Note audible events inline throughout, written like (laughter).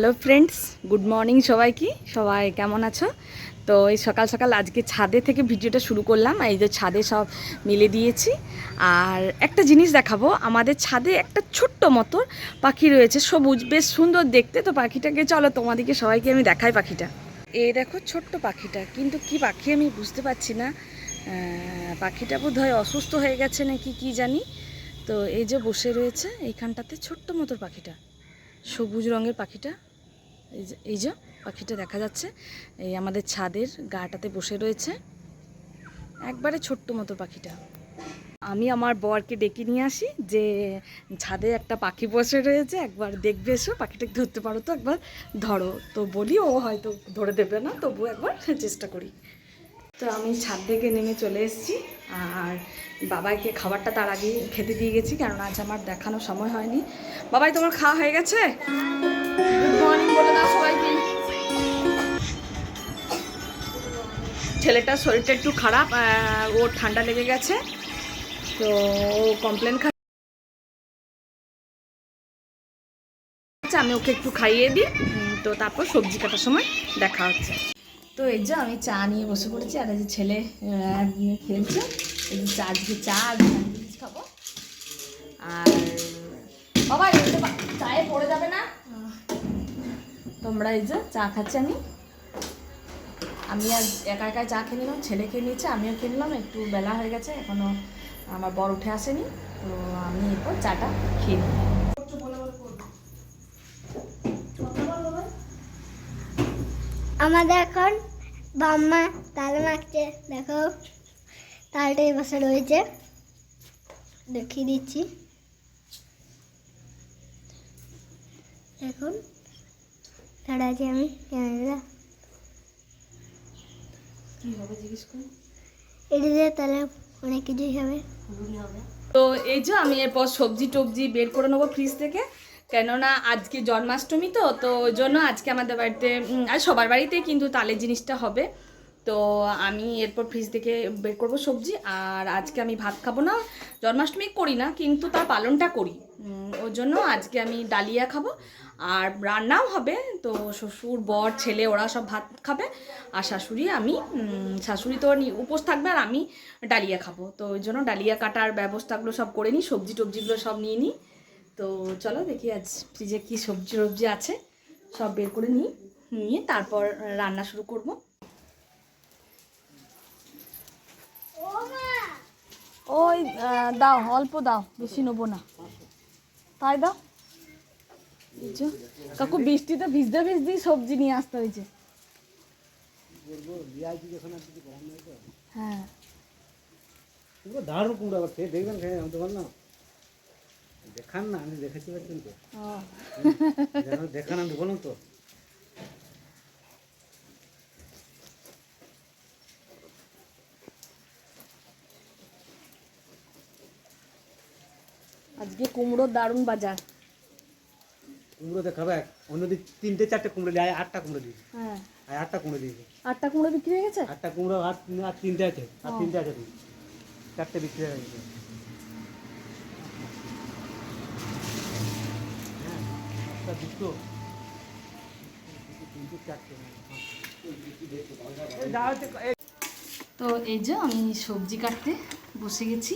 Hello friends, good morning সবাইকে। সবাই কেমন আছো? তো এই সকাল সকাল আজকে ছাদে থেকে ভিডিওটা শুরু করলাম এই যে ছাদে সব মিলে দিয়েছি। আর একটা জিনিস দেখাবো, আমাদের ছাদে একটা ছোট্ট মতো পাখি রয়েছে, সবুজ, বেশ সুন্দর দেখতে। তো পাখিটাকে চলো তোমাদেরকে সবাইকে আমি দেখাই পাখিটা। এই দেখো ছোট্ট পাখিটা, কিন্তু কি পাখি আমি বুঝতে পারছি না। পাখিটা বোধ হয় অসুস্থ হয়ে গেছে নাকি কি জানি। তো এই যে বসে রয়েছে, এইখানটাতে ছোট্ট মতো পাখিটা, সবুজ রঙের পাখিটা। এই যে পাখিটা দেখা যাচ্ছে। এই আমাদের ছাদের গাটাতে বসে রয়েছে। একবারে ছোট্ট মতো পাখিটা। আমি আমার বরকে ডেকে নিয়ে আসি যে, ছাদে একটা পাখি বসে রয়েছে, একবার দেখবে এসো, পাখিটাকে ধরতে পারো তো একবার, ধরো। তো বলি, ও হয়তো ধরে দেবে না তবু একবার চেষ্টা করি। তো আমি ছাদ থেকে নেমে চলে এসেছি, আর বাবাইকে খাবারটা তার আগে খেতে দিয়ে গেছি কারণ আজ আমার দেখানোর সময় হয়নি। বাবাই, তোমার খাওয়া হয়ে গেছে? ছেলেটার শরীরটা একটু খারাপ ওর ঠান্ডা লেগে গেছে, তো ও কমপ্লেন খাচ্ছে আমি ওকে একটু খাইয়ে দিই তো তারপর সবজি কাটার সময় দেখা হচ্ছে। তো এই যে আমি চা নিয়ে বসে পড়েছি, আর এই যে ছেলে খেলছে, এই যে চা, আজকে চা আর খাব। আর বাবা চায়ে পড়ে যাবে না। তোমরা এই যে চা খাচ্ছি আমি। আমি আর একা একা চা খেয়ে নিলাম, ছেলে খেয়ে নিচ্ছে আমিও খেয়ে নিলাম, একটু বেলা হয়ে গেছে, এখনও আমার বর উঠে আসেনি, তো আমি এরপর চাটা খেয়ে নিই। আমাদের এখন বাম্মা তাল মাখছে দেখো, তালটা এই বসে রয়েছে, দেখিয়ে দিচ্ছি। এখন তার আছে আমি ক্যামেরা কী হবে জিজ্ঞেস করুন এটা তাহলে অনেক কিছুই হবে। তো এই যে আমি এরপর সবজি টবজি বের করে নেব ফ্রিজ থেকে। কেননা আজকে জন্মাষ্টমী তো তো ওই জন্য আজকে আমাদের বাড়িতে আর সবার বাড়িতে কিন্তু তালের জিনিসটা হবে। তো আমি এরপর ফ্রিজ থেকে বের করব সবজি, আর আজকে আমি ভাত খাব না, জন্মাষ্টমী করি না, কিন্তু তার পালনটা করি। ওর জন্য আজকে আমি ডালিয়া খাব, আর রান্নাও হবে, তো শ্বশুর, বর, ছেলে, ওরা সব ভাত খাবে, আর শাশুড়ি আমি শাশুড়ি তো উপোস থাকবে, আর আমি ডালিয়া খাব। তো ওই জন্য ডালিয়া কাটার ব্যবস্থাগুলো সব করে নিই, সবজি টবজিগুলো সব নিয়ে নিই। তো চলো দেখি আজ ফ্রিজে কী সবজি টবজি আছে, সব বের করে নিই, নিয়ে তারপর রান্না শুরু করব। ওই দাও অল্প দাও বেশি নেব না। তাই দাও। কাকু বৃষ্টিতে ভিজতে ভিজতেই সবজি নিয়ে আসতে হয়েছে। হ্যাঁ। দারুণ কুমড়া আবার দেখবেন খেয়ে আমি তো বললাম দেখান না আমি দেখেছি তো দেখান আমি বলুন তো। আজকে কুমড়োর দারুণ বাজার। কুমড়ো দেখাবে অন্যদিক তিনটে চারটে কুমড়ো দিয়ে আটটা কুমড়ো দিয়েছে হ্যাঁ। আর আটটা কুমড়ো দিয়েছে আটটা কুমড়ো বিক্রি হয়ে গেছে? আটটা কুমড়ো আর আর তিনটে আছে। আর তিনটে আছে চারটে বিক্রি হয়ে গেছে। হ্যাঁ, দুটো। তিনটে চারটে তো এই যে আমি সবজি কাটতে বসে গেছি।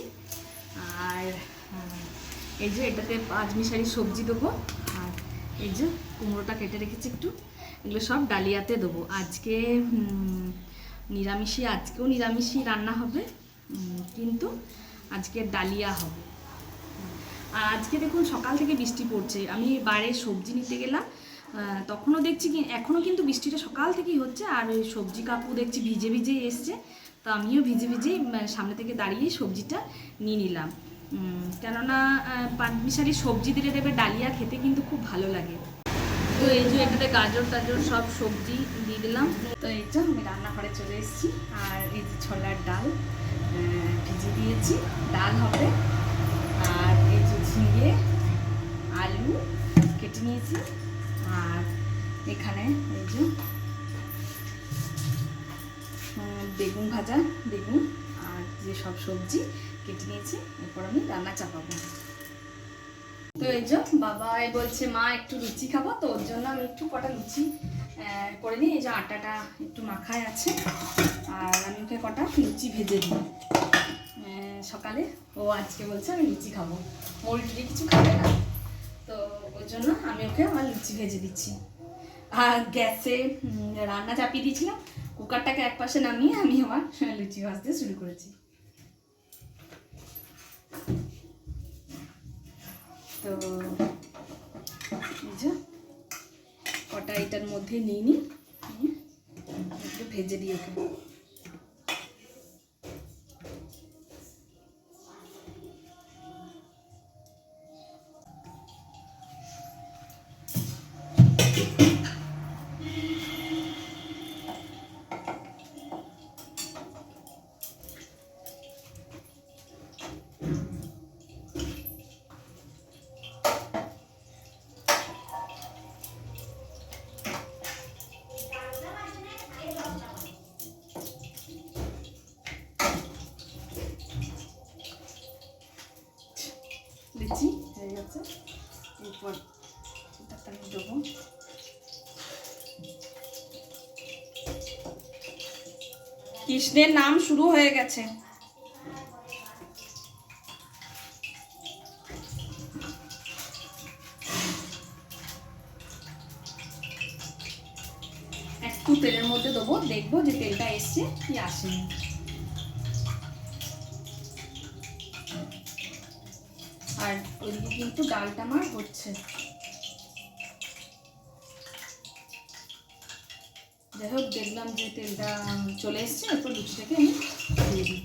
আর এই যে এটাতে পাঁচ মিশারি সবজি দেবো, আর এই যে কুমড়োটা কেটে রেখেছি একটু, এগুলো সব ডালিয়াতে দেবো। আজকে নিরামিষই, আজকেও নিরামিষই রান্না হবে কিন্তু আজকে ডালিয়া হবে। আর আজকে দেখুন সকাল থেকে বৃষ্টি পড়ছে, আমি বাইরে সবজি নিতে গেলাম তখনও দেখছি কি, এখনও কিন্তু বৃষ্টিটা সকাল থেকেই হচ্ছে, আর ওই সবজি কাকু দেখছি ভিজে ভিজেই এসছে, তো আমিও ভিজে ভিজেই সামনে থেকে দাঁড়িয়েই সবজিটা নিয়ে নিলাম। কেননা পাঁচমিশালি সবজি দিলে দেবে, ডালিয়া খেতে কিন্তু খুব ভালো লাগে। তো এই যে এটাতে গাজর, টাজর সব সবজি দিয়ে দিলাম। তো এই যে আমি রান্নাঘরে চলে এসেছি, আর এই যে ছোলার ডাল ভিজে দিয়েছি। ডাল হবে, আর এই যে ঝিঙে, আলু কেটে নিয়েছি, আর এখানে এই যে বেগুন ভাজা, বেগুন, আর যে সব সবজি কেটে নিয়েছি, এরপর আমি রান্না চাপাবো। তো এই যে বাবাই বলছে, মা, একটু লুচি খাব। তো ওর জন্য আমি একটু কটা লুচি করে নিই। এই যে আটাটা একটু মাখায় আছে, আর আমি ওকে কটা লুচি ভেজে দিই। সকালে ও আজকে বলছে, আমি লুচি খাব। টুড়ি কিছু খাবে না? তো ওই জন্য আমি ওকে আমার লুচি ভেজে দিচ্ছি। আর গ্যাসে রান্না চাপিয়ে দিয়েছিলাম। কুকারটাকে এক পাশে নামিয়ে আমি আমার লুচি ভাজতে শুরু করেছি। তো যে কটা এটার মধ্যে নিই নি। একটু ভেজে দিই ওকে। কৃষ্ণের নাম শুরু হয়ে গেছে। একটু তেলের মধ্যে দেবো, দেখব যে তেলটা এসছে কি আসেনি। আর ওইদিকে কিন্তু ডালটা আমার হচ্ছে। যাই হোক দেখলাম যে তেলটা চলে এসছে এরপর লুচিটাকে আমি দিয়ে দিই।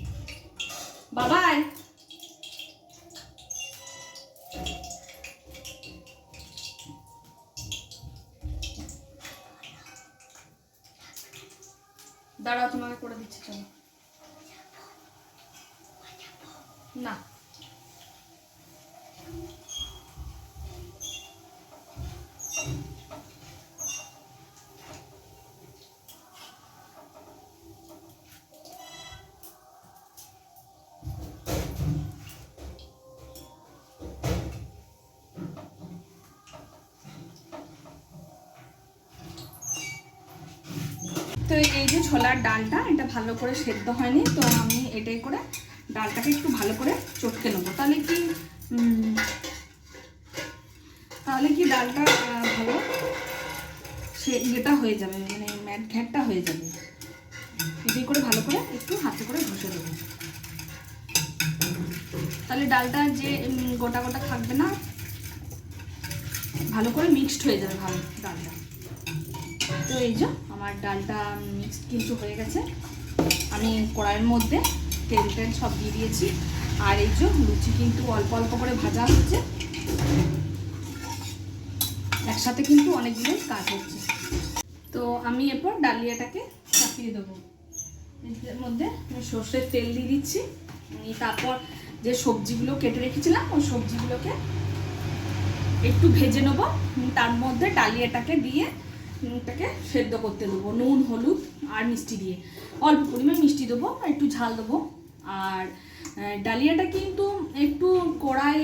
বাবাই! ছোলার ডালটা, এটা ভালো করে সেদ্ধ হয়নি, তো আমি এটাই করে ডালটাকে একটু ভালো করে চটকে নেব। তাহলে কি তাহলে কি ডালটা ভালো? সে ইয়েটা হয়ে যাবে মানে ম্যাট ঘ্যাটটা হয়ে যাবে। এটাই করে ভালো করে একটু হাতে করে ঘষে দেবো তাহলে ডালটা যে গোটা গোটা থাকবে না, ভালো করে মিক্সড হয়ে যাবে ভালো ডালটা। তো এই যে আমার ডালটা মিক্সড কিন্তু হয়ে গেছে। আমি কড়াইয়ের মধ্যে তেল টেল সব দিয়ে দিয়েছি। আর এই যে লুচি কিন্তু অল্প অল্প করে ভাজা হচ্ছে। একসাথে কিন্তু অনেকগুলোই কাজ হচ্ছে। তো আমি এরপর ডালিয়াটাকে চাপিয়ে দেবো। এর মধ্যে আমি সর্ষের তেল দিয়ে দিচ্ছি। তারপর যে সবজিগুলো কেটে রেখেছিলাম, ওই সবজিগুলোকে একটু ভেজে নেব। তার মধ্যে ডালিয়াটাকে দিয়ে নুনটাকে সেদ্ধ করতে দেবো। নুন, হলুদ আর মিষ্টি দিয়ে। অল্প পরিমাণ মিষ্টি দেবো একটু ঝাল দেবো। আর ডালিয়াটা কিন্তু একটু কড়াই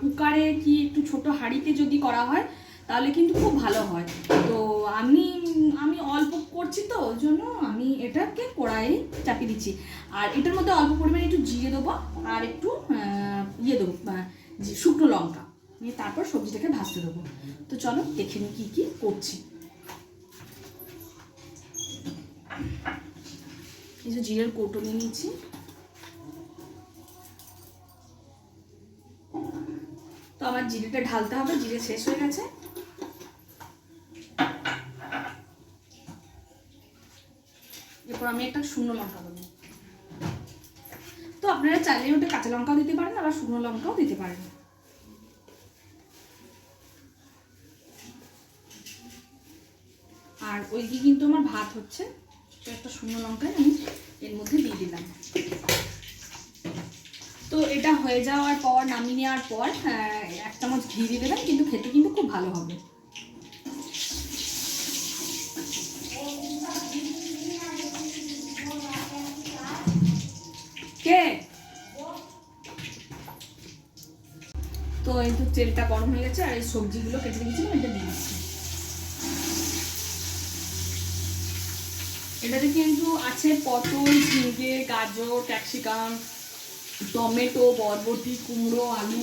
কুকারে কি একটু ছোট হাঁড়িতে যদি করা হয়, তাহলে কিন্তু খুব ভালো হয়। তো আমি আমি অল্প করছি তো, ওই জন্য আমি এটাকে কড়াইয়ে চাপিয়ে দিচ্ছি। আর এটার মধ্যে অল্প পরিমাণে একটু জিরে দেবো আর একটু ইয়ে দেবো শুকনো লঙ্কা। নিয়ে তারপর সবজিটাকে ভাজতে দেবো। তো চলো দেখে নিই কী কী করছি। যে জিরের কৌটো নিয়ে নিয়েছি তো আমার জিরেটা ঢালতে হবে, জিরে শেষ হয়ে গেছে। এরপর আমি একটা শুকনো লঙ্কা দেবো। তো আপনারা চাইলে ওটা কাঁচা লঙ্কাও দিতে পারেন, আবার শুকনো লঙ্কাও দিতে পারেন। আর ওইদিকে কিন্তু আমার ভাত হচ্ছে। একটা শুকনো লঙ্কায় আমি এর মধ্যে দিয়ে দিলাম। তো এটা হয়ে যাওয়ার পর, নামিয়ে নেওয়ার পর এক চামচ ঘি দিয়ে দেবেন কিন্তু খেতে কিন্তু খুব ভালো হবে। কে? তো এই তো তেলটা গরম হয়ে গেছে, আর এই সবজিগুলো কেটে রেখেছিলাম, এটা দিয়ে দিচ্ছি। এটাতে কিন্তু আছে পটল, ঝিঙে, গাজর, ক্যাপসিকাম, টমেটো, বরবটি, কুমড়ো, আলু,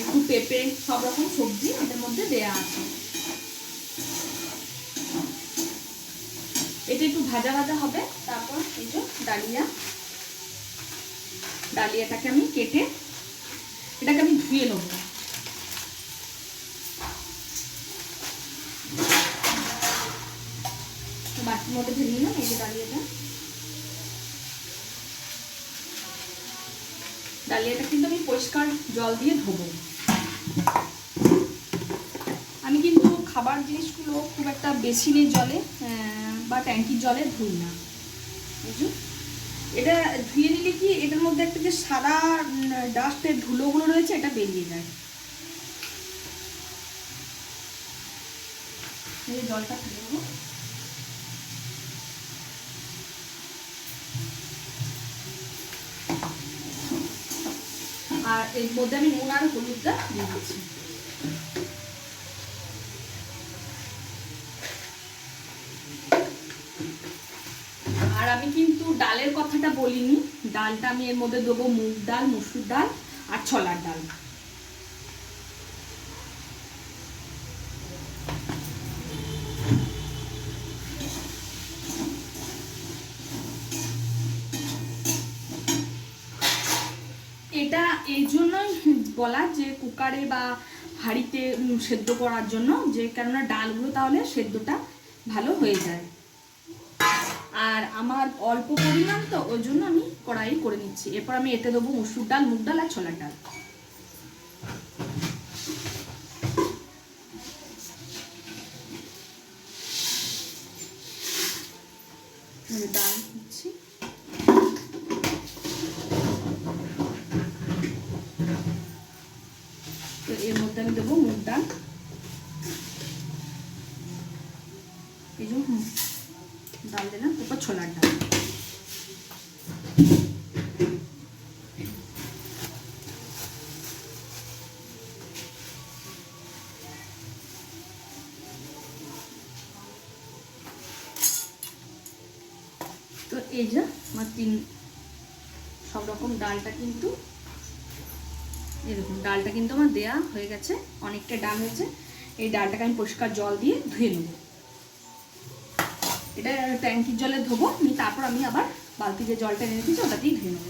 একটু পেঁপে, সব রকম সবজি এটার মধ্যে দেয়া আছে। এটা একটু ভাজা ভাজা হবে, তারপর এই যে ডালিয়া। ডালিয়াটাকে আমি কেটে এটাকে আমি ধুয়ে নেব তো বাটির মধ্যে ঢেলে নিলাম এই যে ডালিয়াটা। ডালিয়াটা কিন্তু আমি পরিষ্কার জল দিয়ে ধোবো। আমি কিন্তু খাবার জিনিসগুলো খুব একটা বেসিনের জলে বা ট্যাঙ্কির জলে ধুই না। বুঝছ এটা ধুয়ে নিলে কি এটার মধ্যে একটা যে সাদা ডাস্টের ধুলোগুলো রয়েছে, এটা বেরিয়ে যায়। জলটা ফেলে দেবো। আর এর মধ্যে আমি নুন আর হলুদটা দিয়ে দিচ্ছি। আর আমি কিন্তু ডালের কথাটা বলিনি। ডালটা আমি এর মধ্যে দেবো মুগ ডাল, মুসুর ডাল আর ছলার ডাল এটা এই জন্যই বলা যে কুকারে বা হাঁড়িতে সেদ্ধ করার জন্য, যে কেননা ডালগুলো তাহলে সেদ্ধটা ভালো হয়ে যায়। আর আমার অল্প পরিমাণ তো, ওই জন্য আমি কড়াই করে নিচ্ছি। এরপর আমি এতে দেবো মসুর ডাল, মুগ ডাল আর ছোলার ডাল এই ডাল দিচ্ছি তো এর মধ্যে আমি দেবো মুগ ডাল এই যে হুম, ডাল দিলাম তারপর ছোলার ডাল তো এই আমার তিন সব রকম ডালটা কিন্তু এরকম, ডালটা কিন্তু আমার দেয়া হয়ে গেছে, অনেকটা ডাল হয়েছে। এই ডালটাকে আমি পরিষ্কার জল দিয়ে ধুয়ে নেব। এটা ট্যাঙ্কির জলে ধোবো তারপর আমি আবার বালতি যে জলটা এনে রেখেছি ওটা দিয়ে ধুয়ে নেব।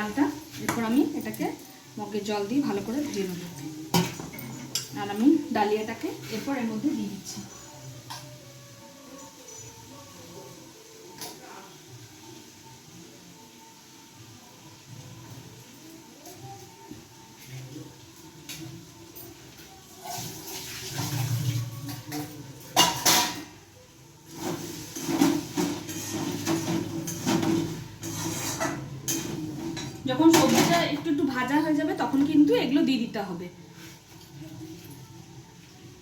ডালটা এরপর আমি এটাকে মগের জল দিয়ে ভালো করে ধুয়ে নেব। আর আমি ডালিয়াটাকে এরপর এর মধ্যে দিয়ে দিচ্ছি। যখন সবজিটা একটু একটু ভাজা হয়ে যাবে, তখন কিন্তু এগুলো দিয়ে দিতে হবে।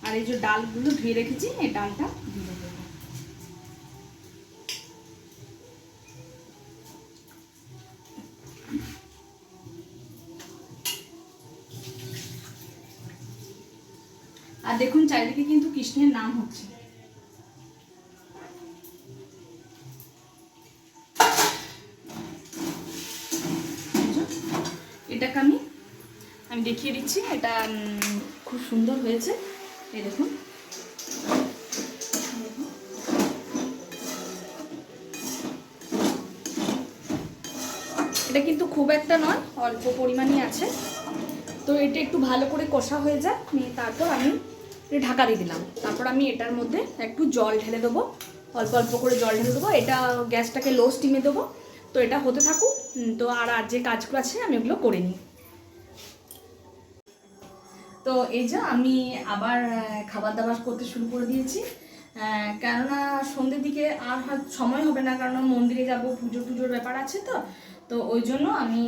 আর এই যে ডালগুলো ধুয়ে রেখেছি, এই ডালটা আর দেখুন, চারিদিকে কিন্তু কৃষ্ণের নাম হচ্ছে। দেখিয়ে দিচ্ছি। এটা খুব সুন্দর হয়েছে। এই দেখুন। এটা কিন্তু খুব একটা নয়, অল্প পরিমাণই আছে। তো এটা একটু ভালো করে কষা হয়ে যায় নিয়ে তারপর আমি ঢাকা দিয়ে দিলাম। তারপর আমি এটার মধ্যে একটু জল ঢেলে দেবো। অল্প অল্প করে জল ঢেলে দেবো। এটা গ্যাসটাকে লো স্টিমে দেবো। তো এটা হতে থাকুক। তো আর আর যে কাজগুলো আছে, আমি ওগুলো করে নিই। তো এই যে আমি আবার খাবার দাবার করতে শুরু করে দিয়েছি। কেননা সন্ধ্যের দিকে আর সময় হবে না কারণ মন্দিরে যাব, পুজো টুজোর ব্যাপার আছে তো। তো ওই জন্য আমি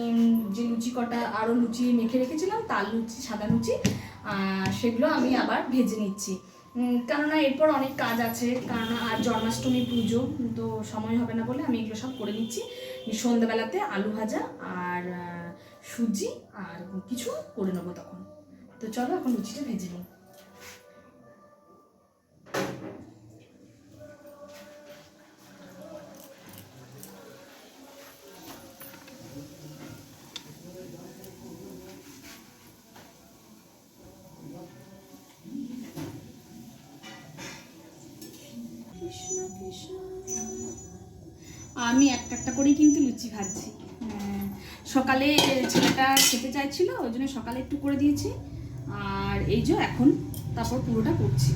যে লুচি কটা, আরও লুচি মেখে রেখেছিলাম, তার লুচি, সাদা লুচি সেগুলো আমি আবার ভেজে নিচ্ছি। কেননা এরপর অনেক কাজ আছে, কেননা আর জন্মাষ্টমী পুজো, তো সময় হবে না বলে আমি এগুলো সব করে নিচ্ছি। সন্ধ্যাবেলাতে আলু ভাজা আর সুজি আর কিছু করে নেব তখন। তো চলো এখন লুচিটা ভেজে নিই। আমি একটা একটা করেই কিন্তু লুচি ভাজছি। হ্যাঁ, সকালে ছেলেটা খেতে চাইছিল ওই জন্য সকালে একটু করে দিয়েছি। এই যে এখন তারপর পুরোটা করছি।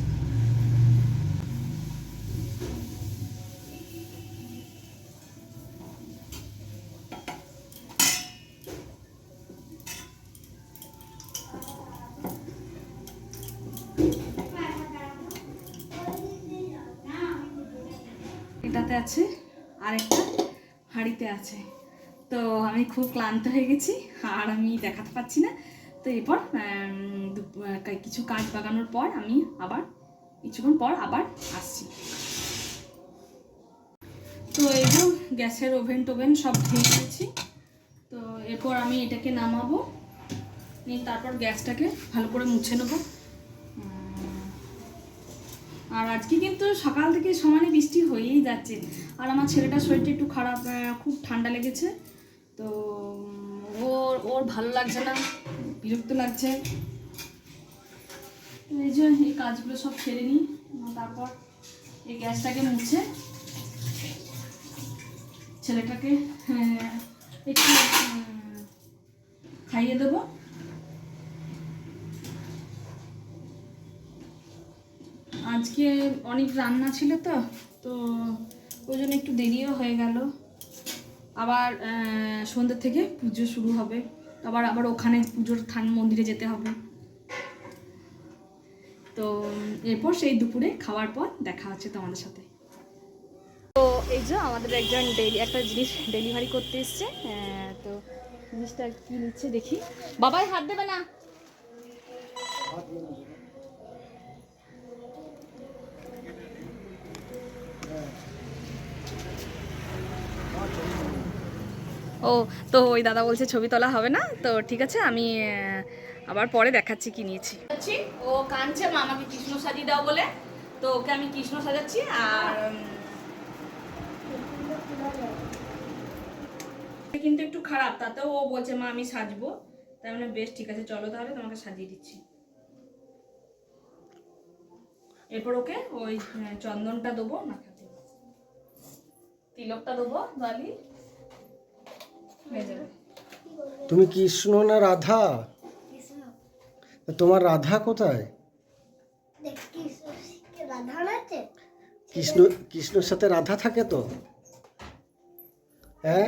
এটাতে আছে আরেকটা হাঁড়িতে আছে। তো আমি খুব ক্লান্ত হয়ে গেছি আর আমি দেখাতে পাচ্ছি না। তো এরপর কিছু কাজ বাগানোর পর আমি আবার, কিছুক্ষণ পর আবার আসছি। তো এই গ্যাসের ওভেন টোভেন সব ধুয়ে দিয়েছি তো এরপর আমি এটাকে নামাবো, নিয়ে তারপর গ্যাসটাকে ভালো করে মুছে নেব। আর আজকে কিন্তু সকাল থেকে সমানে বৃষ্টি হয়েই যাচ্ছে। আর আমার ছেলেটার শরীরটা একটু খারাপ খুব ঠান্ডা লেগেছে। তো ওর ওর ভালো লাগছে না। বিরক্ত লাগছে। তো এই যে এই কাজগুলো সব সেরে নিই তারপর এই গ্যাসটাকে মুছে ছেলেটাকে একটু খাইয়ে দেবো। আজকে অনেক রান্না ছিল তো তো ওই জন্য একটু দেরিও হয়ে গেল। আবার সন্ধ্যে থেকে পুজো শুরু হবে। আবার আবার ওখানে পুজোর থান মন্দিরে যেতে হবে। তো এরপর সেই দুপুরে খাওয়ার পর দেখা হচ্ছে তোমাদের সাথে। তো এই যে আমাদের একজন ডেলি একটা জিনিস ডেলিভারি করতে এসছে তো জিনিসটা কি নিচ্ছে দেখি। বাবাই হাত দেবে না। ও, তো ওই দাদা বলছে ছবি তোলা হবে না, তো ঠিক আছে, আমি আবার পরে দেখাচ্ছি কি নিয়েছি। ও কাঁদছে, মা আমাকে কৃষ্ণ সাজিয়ে দাও বলে, তো ওকে আমি কৃষ্ণ সাজাচ্ছি, আর কিন্তু একটু খারাপ, তাতেও ও বলছে, মা, আমি সাজবো। তাই মানে বেশ, ঠিক আছে, চলো তাহলে, তোমাকে সাজিয়ে দিচ্ছি। এরপর ওকে ওই চন্দনটা দেবো, মাথাতে। তিলকটা দেবো, বালি। তুমি কৃষ্ণ না রাধা? তোমার রাধা কোথায়? কৃষ্ণ, কৃষ্ণর সাথে রাধা থাকে তো? হ্যাঁ?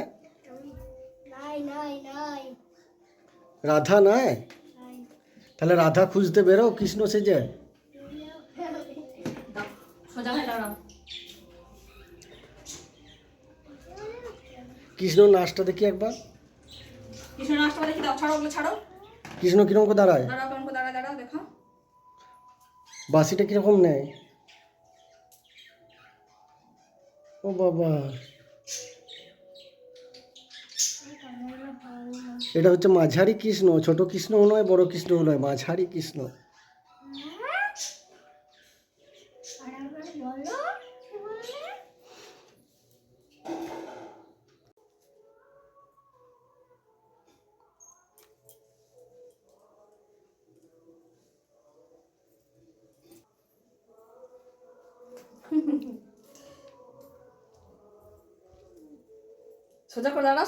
রাধা নাই? তাহলে রাধা খুঁজতে বেরো, কৃষ্ণ সেজে দাও সোজা হয়ে দাঁড়াও কৃষ্ণ নাচটা দেখি একবার। কৃষ্ণ নাচটা দেখি দাও ছাড়ো ওগুলো ছাড়ো। কৃষ্ণ কীরকম করে দাঁড়ায়? দাঁড়াও কেমন করে দাঁড়া দাঁড়াও দেখো। বাসিটা কীরকম নেয়? ও বাবা। এটা হচ্ছে মাঝারি কৃষ্ণ ছোট কৃষ্ণও নয় বড় কৃষ্ণও নয় মাঝারি কৃষ্ণ।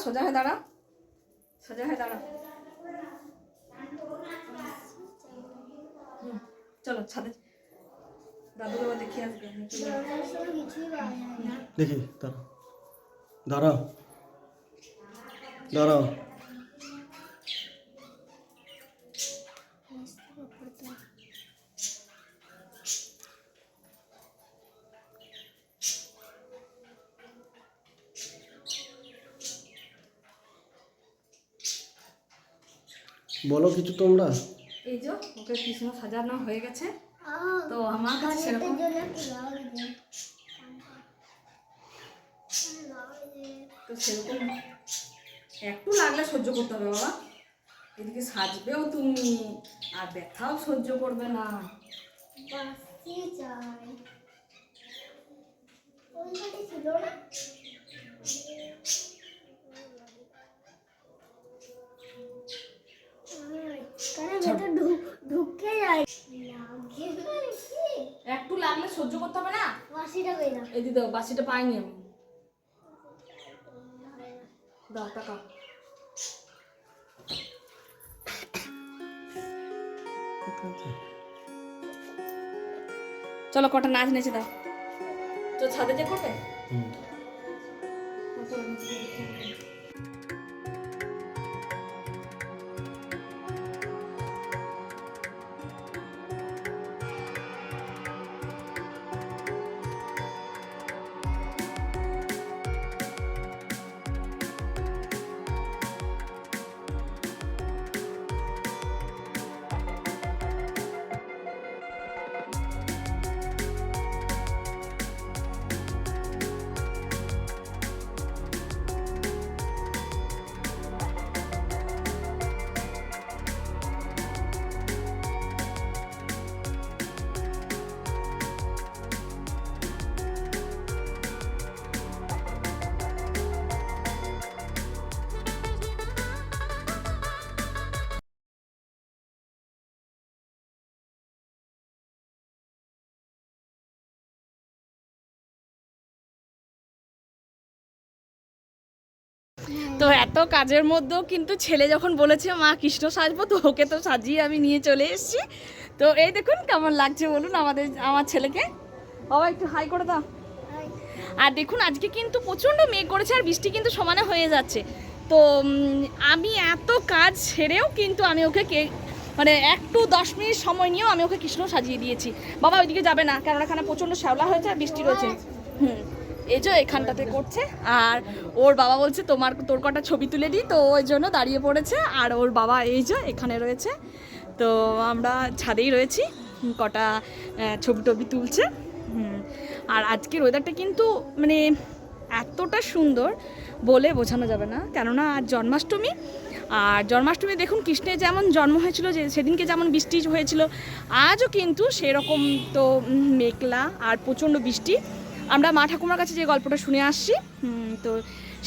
সোজা হয়ে দাঁড়া। সোজা হয়ে দাঁড়া। চলো, ছাদে। দাদুকে আবার দেখিয়ে আসবে দেখি দাঁড়া দাঁড়াও। দাঁড়াও। বলো কিছু তোমরা? এই যে ওকে কৃষ্ণ সাজানো হয়ে গেছে। তো আমার কাছে সেরকম। তো সেরকম একটু লাগলে সহ্য করতে হবে বাবা। এদিকে সাজবেও তুমি আর ব্যথাও সহ্য করবে না। বাসি চাই ওই বাড়ি ছিল না কানে ভেতর ঢুক- ঢুকে যায় লাগে নাকি? একটু লাগলে সহ্য করতে হবে না? বাসিটা কই না? এই দিদি বাসিটা পাইনি আমি। দাও টাকা। চলো কটা নাচ নেচে দাও। তো ছাদে যে করবে তো এত কাজের মধ্যেও কিন্তু ছেলে যখন বলেছে, মা, কৃষ্ণ সাজবো, তো ওকে তো সাজিয়ে আমি নিয়ে চলে এসেছি। তো এই দেখুন কেমন লাগছে বলুন আমাদের, আমার ছেলেকে। বাবা, একটু হাই করে দাও। আর দেখুন, আজকে কিন্তু প্রচণ্ড মেঘ করেছে আর বৃষ্টি কিন্তু সমানে হয়ে যাচ্ছে। তো আমি এত কাজ ছেড়েও কিন্তু আমি ওকে কে মানে একটু দশ মিনিট সময় নিয়েও আমি ওকে কৃষ্ণ সাজিয়ে দিয়েছি। বাবা, ওইদিকে যাবে না কারণ এখানে প্রচণ্ড শ্যাওলা হয়েছে আর বৃষ্টি রয়েছে। হুম। এই যে এখানটাতে করছে। আর ওর বাবা বলছে, তোমার, তোর কটা ছবি তুলে দিই। তো ওই জন্য দাঁড়িয়ে পড়েছে। আর ওর বাবা এই যে এখানে রয়েছে। তো আমরা ছাদেই রয়েছি। কটা ছবি টবি তুলছে। আর আজকের ওয়েদারটা কিন্তু মানে এতটা সুন্দর বলে বোঝানো যাবে না। কেননা আজ জন্মাষ্টমী। আর জন্মাষ্টমী দেখুন, কৃষ্ণের যেমন জন্ম হয়েছিল, যে সেদিনকে যেমন বৃষ্টি হয়েছিল, আজও কিন্তু সেরকম তো মেঘলা আর প্রচণ্ড বৃষ্টি। আমরা মা ঠাকুমার কাছে যে গল্পটা শুনে আসছি তো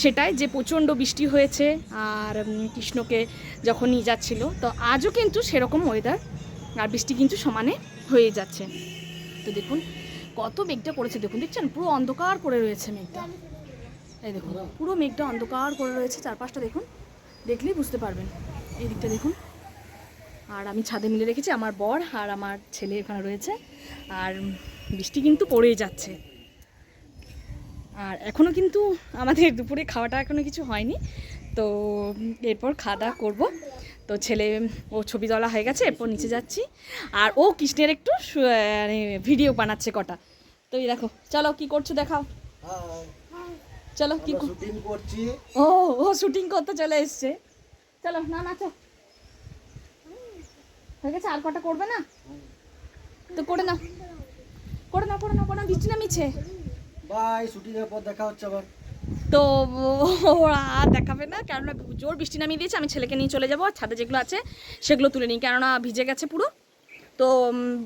সেটাই যে প্রচণ্ড বৃষ্টি হয়েছে আর কৃষ্ণকে যখন নিয়ে যাচ্ছিল, তো আজও কিন্তু সেরকম ওয়েদার আর বৃষ্টি কিন্তু সমানে হয়ে যাচ্ছে। তো দেখুন, কত মেঘটা করেছে দেখুন, দেখছেন? পুরো অন্ধকার করে রয়েছে মেঘটা। এই দেখুন, পুরো মেঘটা অন্ধকার করে রয়েছে চারপাশটা, দেখুন। দেখলেই বুঝতে পারবেন। এই দিকটা দেখুন। আর আমি ছাদে মিলে রেখেছি, আমার বর আর আমার ছেলে এখানে রয়েছে। আর বৃষ্টি কিন্তু পড়েই যাচ্ছে। আর এখনও কিন্তু আমাদের (laughs) দুপুরে খাওয়াটা এখনও কিছু হয়নি। তো এরপর খাওয়া দাওয়া করব। তো ছেলে ও ছবি তোলা হয়ে গেছে এরপর নিচে যাচ্ছি। আর ও কৃষ্ণের একটু মানে ভিডিও বানাচ্ছে কটা। তো এই দেখো চলো কি করছ দেখাও। চলো কি কর- করছি। ও ও শুটিং করতে চলে এসছে। চলো না নাচো হয়ে গেছে আর কটা করবে না? তো করে নাও। করে নাও করে নাও করে নাও। বৃষ্টি নামিছে বাই শুটিং এর পর দেখা হচ্ছে আবার। তো ওরা দেখাবে না, কেননা জোর বৃষ্টি নামিয়ে দিয়েছে, আমি ছেলেকে নিয়ে চলে যাব, আর ছাদে যেগুলো আছে সেগুলো তুলে নিই, কেননা ভিজে গেছে পুরো। তো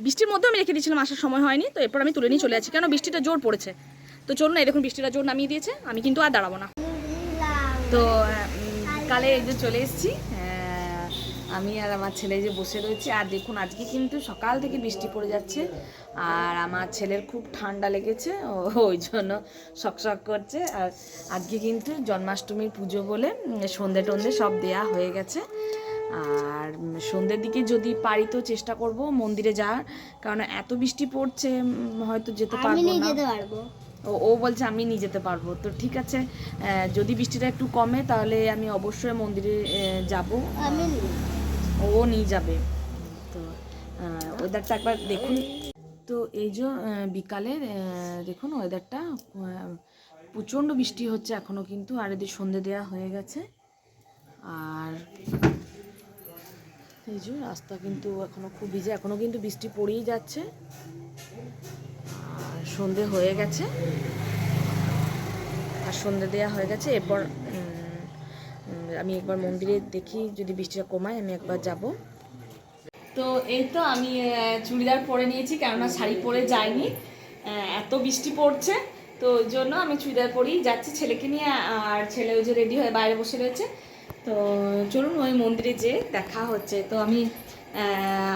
বৃষ্টির মধ্যেও আমি রেখে দিয়েছিলাম, আসার সময় হয়নি, তো এরপর আমি তুলে নিয়ে চলে যাচ্ছি কেন বৃষ্টিটা জোর পড়েছে। তো চলুন, এই দেখুন, বৃষ্টিটা জোর নামিয়ে দিয়েছে, আমি কিন্তু আর দাঁড়াবো না। তো কালে যে চলে এসেছি আমি আর আমার ছেলে যে বসে রয়েছে আর দেখুন আজকে কিন্তু সকাল থেকে বৃষ্টি পড়ে যাচ্ছে আর আমার ছেলের খুব ঠান্ডা লেগেছে ও- ওই জন্য শকশক করছে আর আজকে কিন্তু জন্মাষ্টমীর পুজো বলে সন্ধে টন্ধে সব দেয়া হয়ে গেছে আর সন্ধ্যের দিকে যদি পারি তো চেষ্টা করব মন্দিরে যাওয়ার কারণ এত বৃষ্টি পড়ছে হয়তো যেতে পারব না। পারব। ও ও বলছে আমি নিয়ে যেতে পারব তো ঠিক আছে যদি বৃষ্টিটা একটু কমে তাহলে আমি অবশ্যই মন্দিরে যাব। আমি ও নিয়ে যাবে। তো ওয়েদারটা একবার দেখুন। তো এই যে বিকালে দেখুন ওয়েদারটা প্রচণ্ড বৃষ্টি হচ্ছে এখনও কিন্তু, আর এদের সন্ধে দেওয়া হয়ে গেছে। আর এই যে, রাস্তা কিন্তু এখনও খুব ভিজে এখনও কিন্তু বৃষ্টি পড়েই যাচ্ছে। আর সন্ধে হয়ে গেছে। আর সন্ধে দেওয়া হয়ে গেছে, এরপর আমি একবার মন্দিরে দেখি, যদি বৃষ্টিটা কমায়, আমি একবার যাব। তো এই তো আমি চুড়িদার পরে নিয়েছি, কেননা শাড়ি পরে যাইনি। এত বৃষ্টি পড়ছে, তো ওই জন্য আমি চুড়িদার পরেই যাচ্ছি ছেলেকে নিয়ে, আর ছেলে ওই যে রেডি হয়ে বাইরে বসে রয়েছে। তো চলুন ওই মন্দিরে যে দেখা হচ্ছে। তো আমি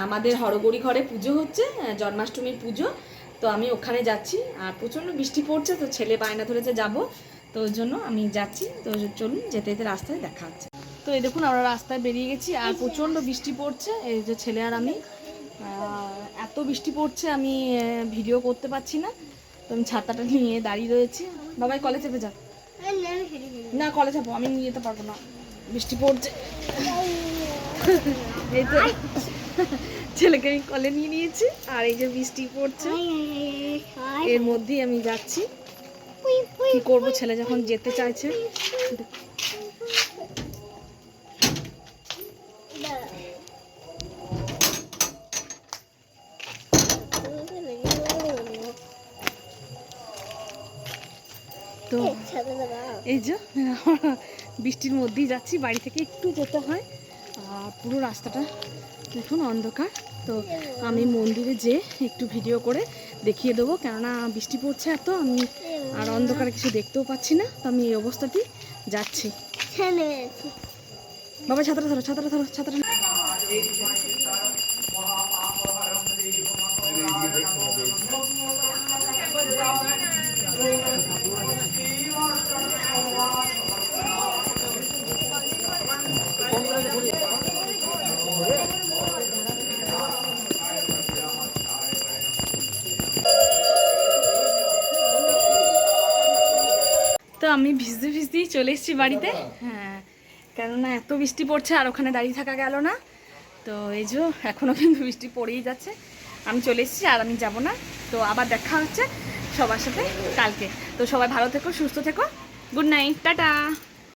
আমাদের হরগড়ি ঘরে পুজো হচ্ছে জন্মাষ্টমীর পুজো। তো আমি ওখানে যাচ্ছি, আর প্রচণ্ড বৃষ্টি পড়ছে, তো ছেলে বায়না ধরেছে যাব। তো ওই জন্য আমি যাচ্ছি। তো চলুন যেতে যেতে রাস্তায় দেখা হচ্ছে। তো এই দেখুন, আমরা রাস্তায় বেরিয়ে গেছি আর প্রচণ্ড বৃষ্টি পড়ছে। এই যে ছেলে আর আমি এত বৃষ্টি পড়ছে, আমি ভিডিও করতে পারছি না। তো আমি ছাতাটা নিয়ে দাঁড়িয়ে রয়েছি। বাবাই কলে চেপে যা। না কলে চাপো আমি নিয়ে যেতে পারব না। বৃষ্টি পড়ছে। এই তো ছেলেকে আমি কলে নিয়ে নিয়েছি, আর এই যে বৃষ্টি পড়ছে। এর মধ্যেই আমি যাচ্ছি। কি করব? ছেলে যখন যেতে চাইছে। তো এই যে বৃষ্টির মধ্যেই যাচ্ছি বাড়ি থেকে একটু যেতে হয়। আর পুরো রাস্তাটা দেখুন অন্ধকার। তো আমি মন্দিরে যে একটু ভিডিও করে দেখিয়ে দেবো কেননা বৃষ্টি পড়ছে এত আমি আর অন্ধকারে কিছু দেখতেও পাচ্ছি না তো আমি এই অবস্থাতেই যাচ্ছি। বাবা ছাতাটা ধরো ছাতাটা ধরো ছাতাটা চলে এসেছি বাড়িতে। হ্যাঁ কেননা এত বৃষ্টি পড়ছে আর ওখানে দাঁড়িয়ে থাকা গেল না। তো এই যে এখনও কিন্তু বৃষ্টি পড়েই যাচ্ছে। আমি চলে এসেছি আর আমি যাব না। তো আবার দেখা হচ্ছে সবার সাথে কালকে। তো সবাই ভালো থেকো, সুস্থ থেকো। Good night, tata.